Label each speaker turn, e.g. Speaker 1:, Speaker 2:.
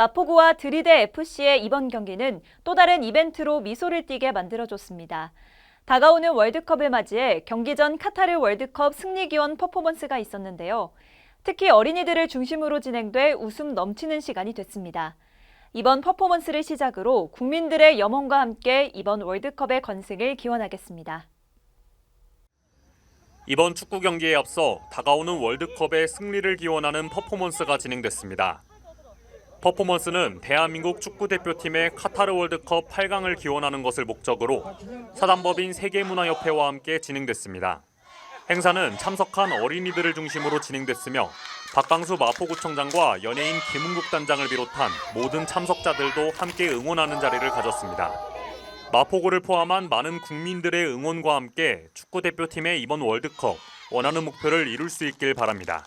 Speaker 1: 마포구와 드리데 FC의 이번 경기는 또 다른 이벤트로 미소를 띠게 만들어줬습니다. 다가오는 월드컵을 맞이해 경기 전 카타르 월드컵 승리 기원 퍼포먼스가 있었는데요. 특히 어린이들을 중심으로 진행돼 웃음 넘치는 시간이 됐습니다. 이번 퍼포먼스를 시작으로 국민들의 염원과 함께 이번 월드컵의 건승을 기원하겠습니다.
Speaker 2: 이번 축구 경기에 앞서 다가오는 월드컵의 승리를 기원하는 퍼포먼스가 진행됐습니다. 퍼포먼스는 대한민국 축구 대표팀의 카타르 월드컵 8강을 기원하는 것을 목적으로 사단법인 세계문화협회와 함께 진행됐습니다. 행사는 참석한 어린이들을 중심으로 진행됐으며 박강수 마포구청장과 연예인 김은국 단장을 비롯한 모든 참석자들도 함께 응원하는 자리를 가졌습니다. 마포구를 포함한 많은 국민들의 응원과 함께 축구 대표팀의 이번 월드컵 원하는 목표를 이룰 수 있길 바랍니다.